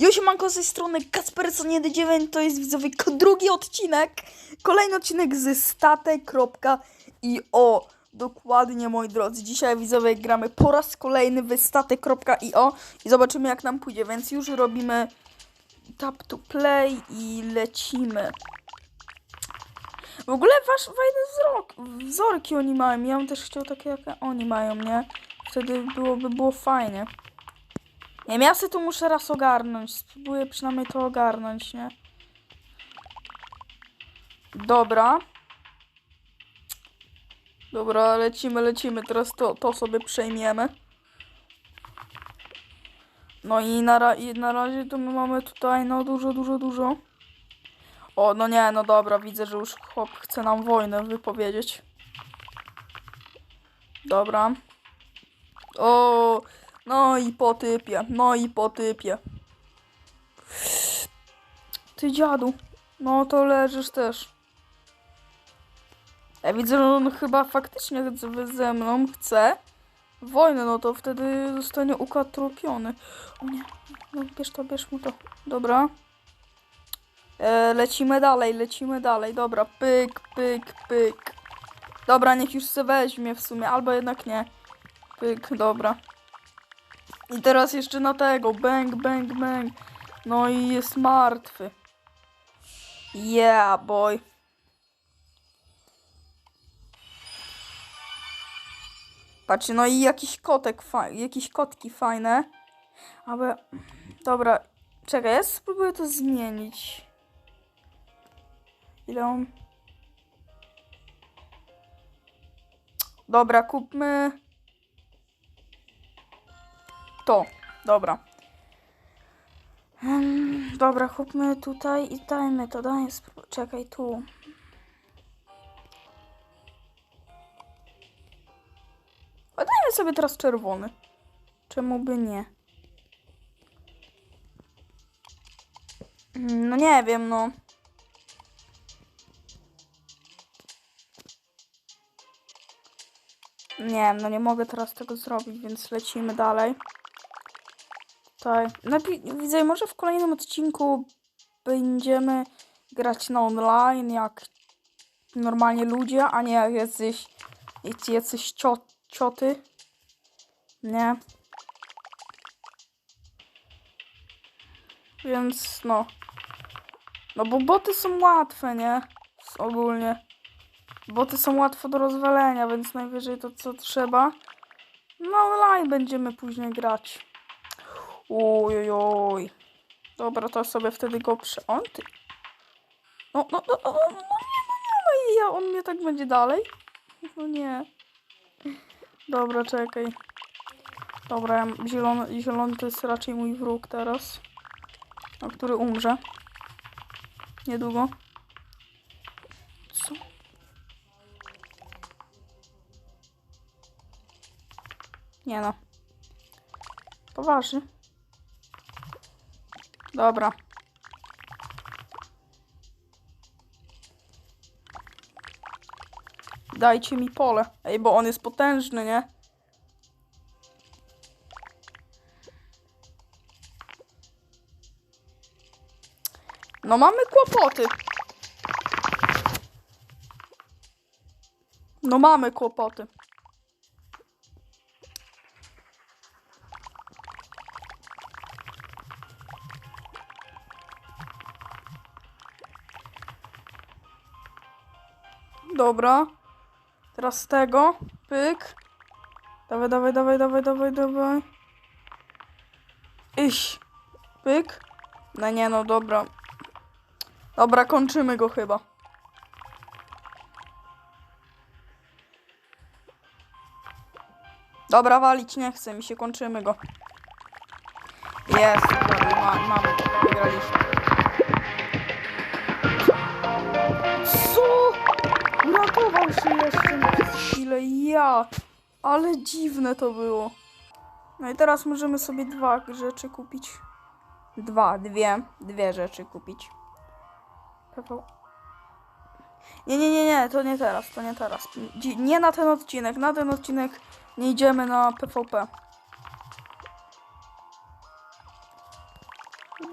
Josiemanko z tej strony Kasperson 19 to jest widzowie drugi odcinek. Kolejny odcinek ze statek.io. Dokładnie moi drodzy. Dzisiaj widzowie gramy po raz kolejny w statek.io i zobaczymy jak nam pójdzie, więc już robimy tap to play i lecimy. W ogóle wasz fajny wzrok, wzorki oni mają. Ja bym też chciał takie jak oni mają, nie? Wtedy byłoby było fajnie. Nie wiem, ja sobie muszę raz ogarnąć. Spróbuję przynajmniej to ogarnąć, nie? Dobra. Dobra, lecimy, lecimy. Teraz to, to sobie przejmiemy. No i na, i na razie to my mamy tutaj no dużo, dużo, dużo. O, no nie, no dobra, widzę, że już chłop chce nam wojnę wypowiedzieć. Dobra. O, no i po typie, no i po typie. Ty dziadu, no to leżysz też. Ja widzę, że on chyba faktycznie ze mną chce wojny, no to wtedy zostanie układ trupiony. O nie, no bierz to, bierz mu to. Dobra. E, lecimy dalej, lecimy dalej. Dobra, pyk, pyk, pyk. Dobra, niech już se weźmie w sumie, albo jednak nie. Pyk, dobra. I teraz jeszcze na tego. Bang, bang, bang. No i jest martwy. Yeah, boy. Patrzcie, no i jakiś kotek, jakieś kotki fajne. Ale, dobra, czekaj, ja spróbuję to zmienić. Ile on... Dobra, kupmy... To, dobra. Hmm, dobra, chopmy tutaj i dajmy to, daj, spró- czekaj, tu. A dajmy sobie teraz czerwony. Czemu by nie? Mm, No nie wiem, no. Nie, no nie mogę teraz tego zrobić, więc lecimy dalej. Tutaj. Najpierw, widzę, może w kolejnym odcinku będziemy grać na online, jak normalnie ludzie, a nie jak jacyś, jacyś cio, cioty. Nie. Więc no. No bo boty są łatwe, nie? Ogólnie. Boty są łatwe do rozwalenia, więc najwyżej to co trzeba. No online będziemy później grać. Oj, oj, oj. Dobra, to sobie wtedy go prze... On ty... No, no, no, no, no, nie, no nie, no i ja, on mnie tak będzie dalej? No nie. Dobra, czekaj. Dobra, zielony, zielony to jest raczej mój wróg teraz. No, który umrze. Niedługo. Co? Nie no. Poważnie. Dobra. Dajcie mi pole. Ej, bo on jest potężny, nie? No mamy kłopoty. No mamy kłopoty. Dobra. Teraz tego. Pyk. Dawaj, dawaj, dawaj, dawaj, dawaj, dawaj. Iś. Pyk. No nie, no dobra. Dobra, kończymy go chyba. Dobra, walić nie chce mi się, kończymy go. Jest, dobra, ma, mamy wygraliśmy. Się jeszcze na chwilę, ja. Ale dziwne to było. No i teraz możemy sobie dwa rzeczy kupić. Dwa, dwie, dwie rzeczy kupić. Nie, nie, nie, nie, to nie teraz, to nie teraz. Nie na ten odcinek, na ten odcinek nie idziemy na PvP.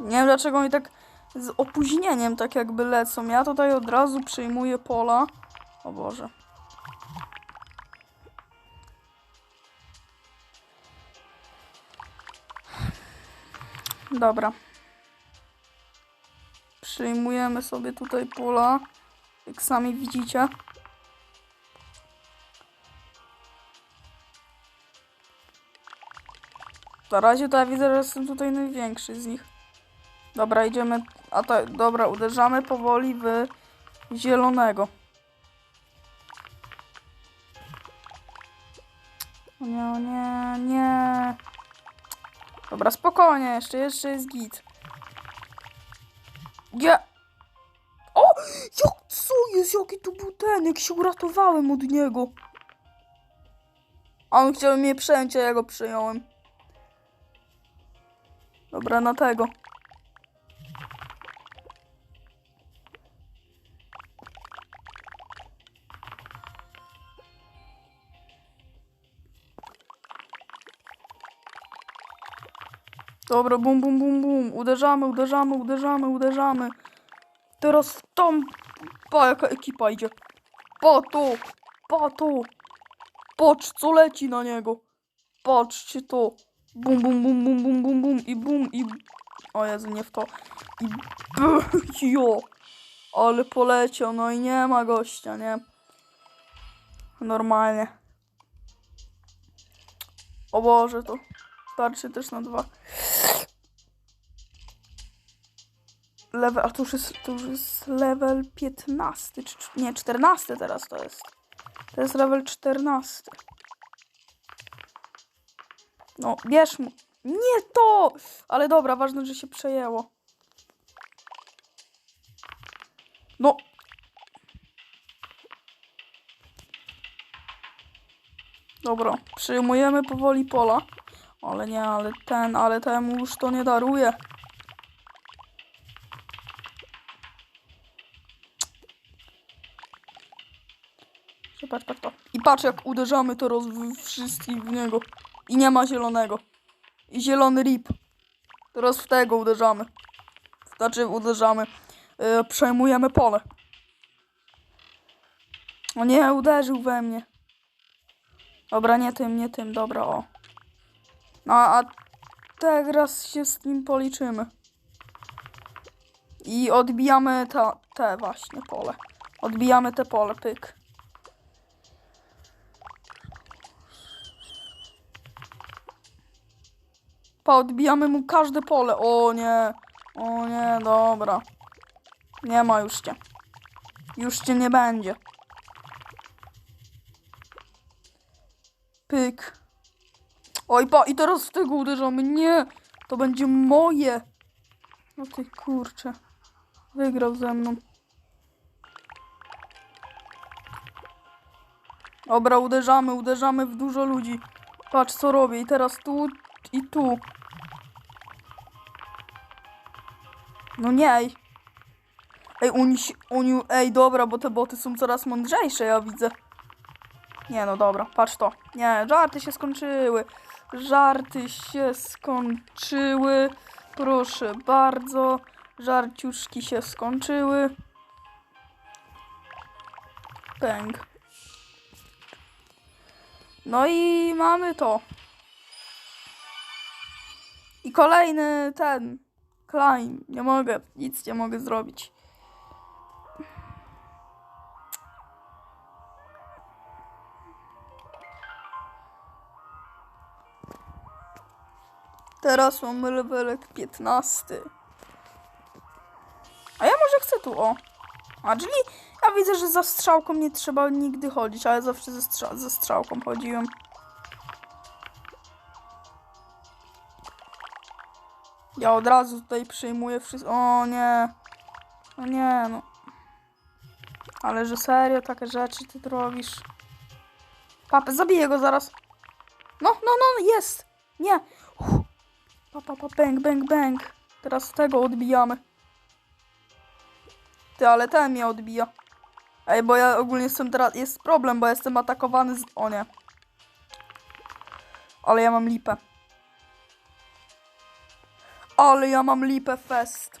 Nie wiem dlaczego oni tak z opóźnieniem tak jakby lecą. Ja tutaj od razu przyjmuję pola. O Boże. Dobra. Przyjmujemy sobie tutaj pola. Jak sami widzicie. Na razie to ja widzę, że jestem tutaj największy z nich. Dobra, idziemy. A to, dobra, uderzamy powoli w zielonego. Nie, nie, nie. Dobra, spokojnie, jeszcze, jeszcze jest git. Nie. O! Jak, co jest? Jaki tu był ten? Jak się uratowałem od niego. A on chciał mnie przejąć, a ja go przejąłem. Dobra, na tego. Dobra, bum, bum, bum, bum. Uderzamy, uderzamy, uderzamy, uderzamy. Teraz tą... Pa, jaka ekipa idzie. Pa tu, pa tu. Patrz, co leci na niego. Patrzcie to. Bum, bum, bum, bum, bum, bum, bum. I bum, i... O Jezu, nie w to. I... Jo. Ale poleciał, no i nie ma gościa, nie? Normalnie. O Boże, to starczy też na dwa. Level, a to już jest, to już jest level 15, czy, nie, 14 teraz to jest. To jest level 14. No, bierz mu. Nie to! Ale dobra, ważne, że się przejęło. No. Dobra, przyjmujemy powoli pola. Ale nie, ale ten, ale temu już to nie daruje. Patrz jak uderzamy teraz wszystkich w niego. I nie ma zielonego. I zielony rip. Teraz w tego uderzamy. Znaczy uderzamy. Yy, przejmujemy pole. O nie, uderzył we mnie. Dobra, nie tym, nie tym, dobra, o. No, a teraz się z nim policzymy. I odbijamy ta, te właśnie pole. Odbijamy te pole, pyk. Pa, odbijamy mu każde pole. O nie. O nie, dobra. Nie ma już cię. Już cię nie będzie. Pyk. Oj, pa, i teraz w tego uderzamy. Nie, to będzie moje. No ty kurczę. Wygrał ze mną. Dobra, uderzamy, uderzamy w dużo ludzi. Patrz co robię. I teraz tu i tu. No nie. Ej, ej oni, oni, ej, dobra, bo te boty są coraz mądrzejsze, ja widzę. Nie, no dobra, patrz to. Nie, żarty się skończyły. Żarty się skończyły. Proszę bardzo. Żarciuszki się skończyły. Pęk. No i mamy to. I kolejny ten. Klein. Nie mogę. Nic nie mogę zrobić. Teraz mamy levelek 15. A ja może chcę tu, o. A, czyli ja widzę, że za strzałką nie trzeba nigdy chodzić, ale zawsze ze, strza ze strzałką chodziłem. Ja od razu tutaj przyjmuję wszystko. O nie. O nie, no. Ale że serio takie rzeczy ty robisz. Papę, zabiję go zaraz. No, no, no, jest. Nie. Pa, pa, pa, bang, bang, bang. Teraz tego odbijamy. Ty, ale ten mnie odbija. Ej, bo ja ogólnie jestem teraz... Jest problem, bo jestem atakowany z... O nie. Ale ja mam lipę. Ale ja mam lipę fest.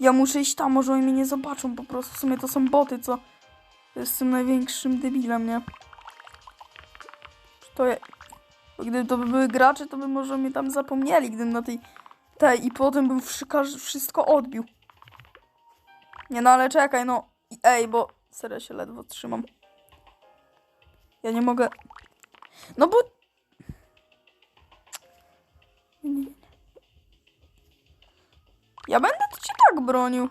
Ja muszę iść tam, może oni mnie nie zobaczą po prostu. W sumie to są boty, co jestem największym debilem, nie? To je... Gdyby to by były gracze, to by może mnie tam zapomnieli, gdybym na tej... tej i potem bym wszystko odbił. Nie no, ale czekaj, no. Ej, bo serio się ledwo trzymam. Ja nie mogę... No bo... Nie, nie. Ja będę to ci tak bronił.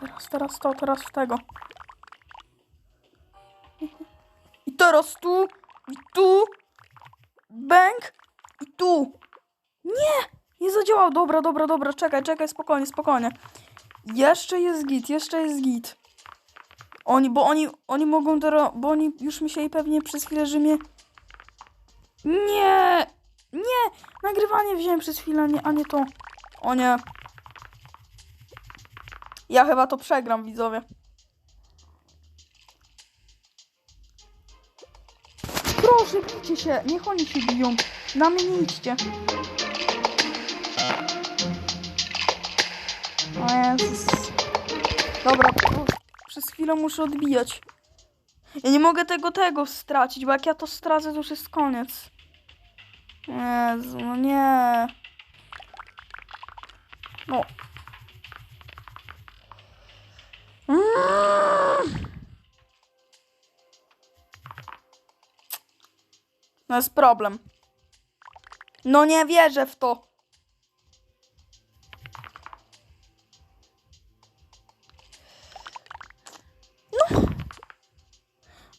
Teraz, teraz to, teraz w tego. I teraz tu, i tu, bęk, i tu. Nie, nie zadziałał. Dobra, dobra, dobra, czekaj, czekaj, spokojnie, spokojnie. Jeszcze jest git, jeszcze jest git. Oni, bo oni, oni mogą teraz, bo oni już myśleli pewnie przez chwilę, że mnie... Nie, nie, nagrywanie wziąłem przez chwilę, nie, a nie to. O nie. Ja chyba to przegram, widzowie. Proszę, bijcie się, niech oni się biją. Na mnie nie idźcie. O Jezus. Dobra, przez chwilę muszę odbijać. Ja nie mogę tego, tego stracić, bo jak ja to stracę, to już jest koniec. Jezu, no nie. No. No jest problem. No nie wierzę w to.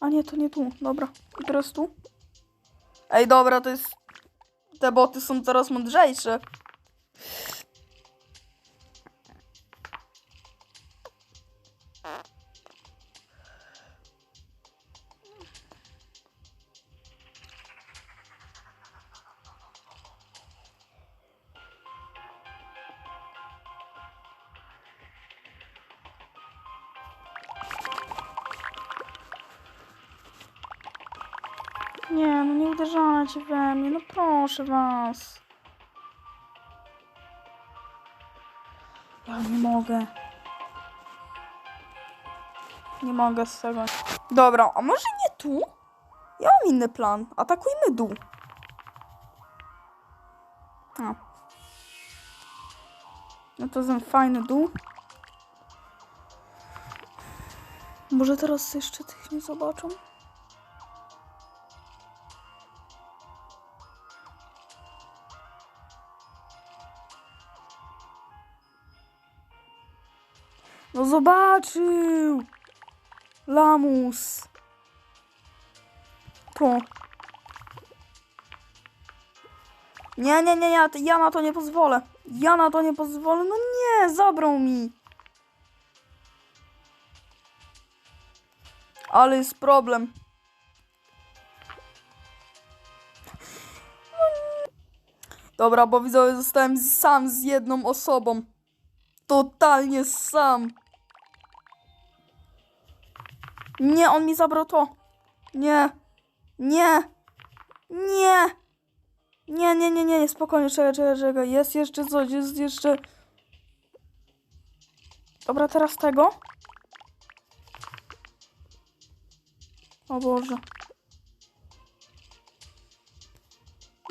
A nie, to nie tu. Dobra. I teraz tu. Ej, dobra, to jest... Te boty są coraz mądrzejsze. No proszę was. Ja nie mogę. Nie mogę z tego. Dobra, a może nie tu? Ja mam inny plan. Atakujmy dół. A. No to ten fajny dół. Może teraz jeszcze tych nie zobaczą? Zobaczył! Lamus! To. Nie, nie, nie, ja, ja na to nie pozwolę. Ja na to nie pozwolę. No nie, zabrał mi. Ale jest problem. Dobra, bo widzowie zostałem sam z jedną osobą. Totalnie sam. Nie, on mi zabrał to. Nie. Nie. Nie. Nie, nie, nie, nie, nie, spokojnie, czekaj, czekaj, czekaj. Jest jeszcze coś, jest jeszcze... Dobra, teraz tego. O Boże.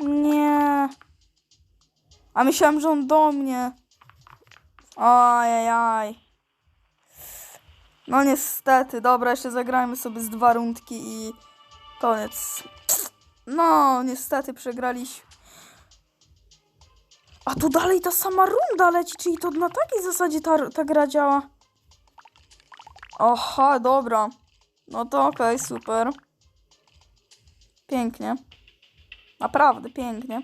Nie. A myślałem, że on do mnie. Ajajaj. No niestety, dobra, jeszcze zagrajmy sobie z dwa rundki i koniec. No, niestety przegraliśmy. A tu dalej ta sama runda leci, czyli to na takiej zasadzie ta, ta gra działa. Aha, dobra. No to okej, super. Pięknie. Naprawdę pięknie.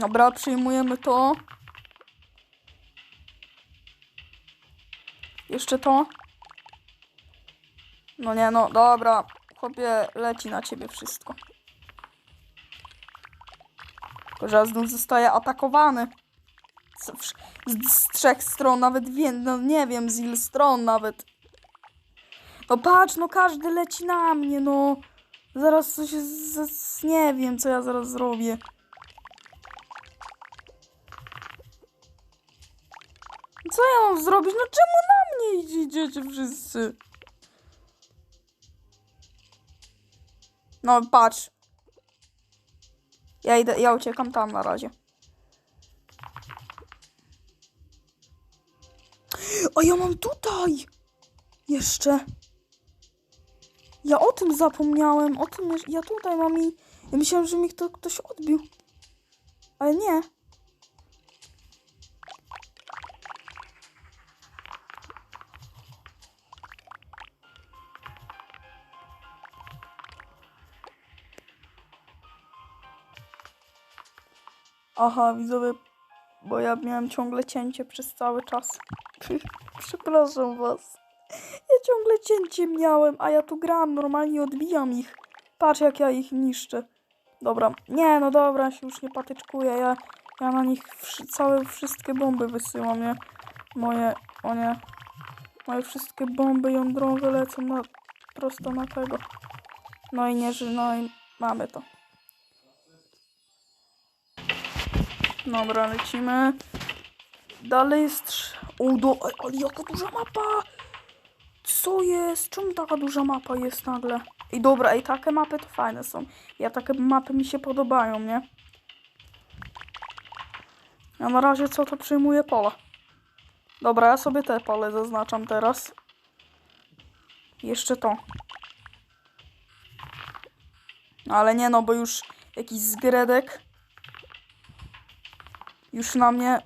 Dobra, przyjmujemy to. Jeszcze to. No nie, no dobra. Chłopie, leci na ciebie wszystko. Tylko, że znów zostaje atakowany. Z, z trzech stron, nawet wie, no nie wiem, z ilu stron nawet. No patrz, no każdy leci na mnie, no. Zaraz coś, z, z, nie wiem, co ja zaraz zrobię. Co ja mam zrobić? No czemu na mnie idzie- idziecie wszyscy? No patrz. Ja idę, ja uciekam tam na razie. A ja mam tutaj! Jeszcze. Ja o tym zapomniałem. O tym, ja tutaj mam i... Ja myślałem, że mi kto, ktoś odbił. Ale nie. Aha, widzowie, bo ja miałem ciągle cięcie przez cały czas. Przepraszam was. Ja ciągle cięcie miałem, a ja tu gram, normalnie odbijam ich. Patrz jak ja ich niszczę. Dobra, nie no dobra, się już nie patyczkuję, ja, ja na nich wszy- całe wszystkie bomby wysyłam, nie? Moje, o nie. Moje wszystkie bomby jądrowe lecą na, prosto na tego. No i nie, ży- no i mamy to. Dobra, lecimy. Dalej jest... O, do... Ale jaka duża mapa! Co jest? Czemu taka duża mapa jest nagle? I dobra, i takie mapy to fajne są. Ja takie mapy mi się podobają, nie? Ja na razie co to przyjmuję pola. Dobra, ja sobie te pole zaznaczam teraz. Jeszcze to. Ale nie no, bo już jakiś zgredek już na mnie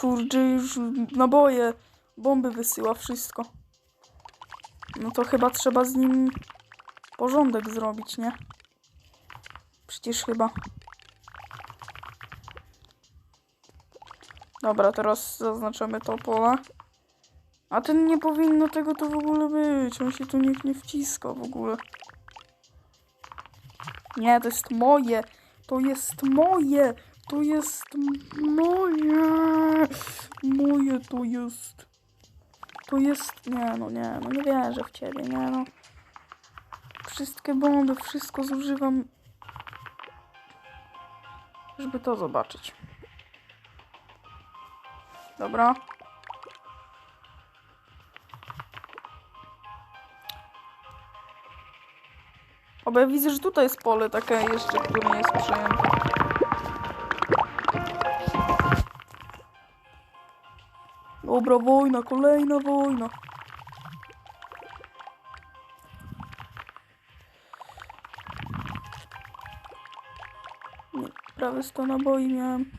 kurczę, już naboje, bomby wysyła, wszystko. No to chyba trzeba z nim porządek zrobić, nie? Przecież chyba. Dobra, teraz zaznaczamy to pole. A ten nie powinno tego tu w ogóle być. On się tu nikt nie wciska w ogóle. Nie, to jest moje. To jest moje. To jest moje. Moje to jest. To jest. Nie, no nie, no nie wierzę w ciebie, nie no. Wszystkie bomby, wszystko zużywam. Żeby to zobaczyć. Dobra. Ja widzę, że tutaj jest pole takie jeszcze, które nie jest przejęte. Dobra, wojna, kolejna wojna. Nie, prawie 100 naboi miałem.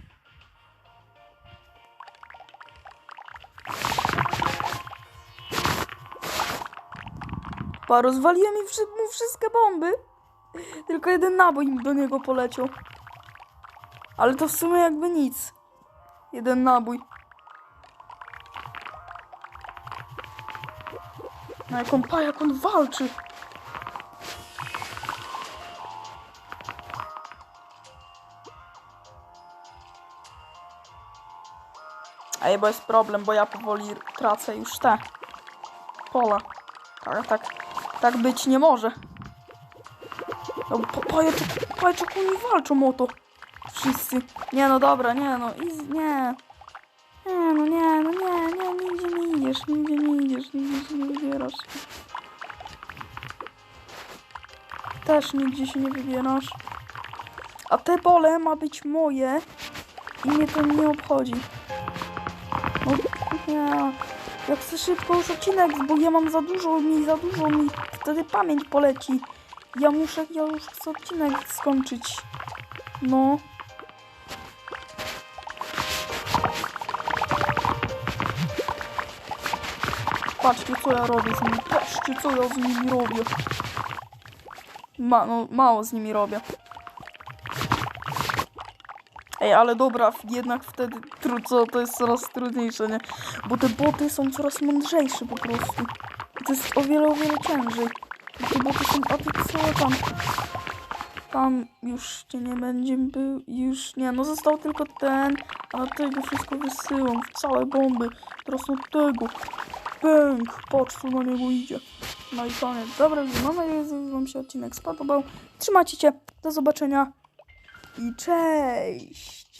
Pa, rozwaliłem mu wszystkie bomby. Tylko jeden nabój do niego poleciał. Ale to w sumie jakby nic. Jeden nabój. Na jaką pa, jak on walczy. Ej, bo jest problem, bo ja powoli tracę już te pola. Tak, tak, tak być nie może. No, pa, pajeczek, pajeczek, oni walczą o to. Wszyscy. Nie no dobra, nie no, nie. Nie no, nie, no nie, nie, nigdzie nie idziesz, nigdzie nie idziesz, nigdzie się nie wybierasz. Też nigdzie się nie wybierasz. A te pole ma być moje i mnie to nie obchodzi. No. Ja chcę szybko już odcinek, bo ja mam za dużo mi, za dużo mi. Wtedy pamięć poleci. Ja muszę, ja już chcę odcinek skończyć. No. Patrzcie co ja robię z nimi. Patrzcie co ja z nimi robię. Ma, no, mało z nimi robię. Ej, ale dobra, jednak wtedy co, to jest coraz trudniejsze, nie? Bo te boty są coraz mądrzejsze po prostu. To jest o wiele, o wiele ciężej. Te boty są, a ty co tam? Tam już cię nie będzie był, już nie, no został tylko ten, A tego wszystko wysyłam w całe bomby. Teraz od tego. Pęk. Patrz co na niego idzie. No i koniec. Dobra, mam nadzieję, że wam się odcinek spodobał. Trzymajcie się. Do zobaczenia. I cześć.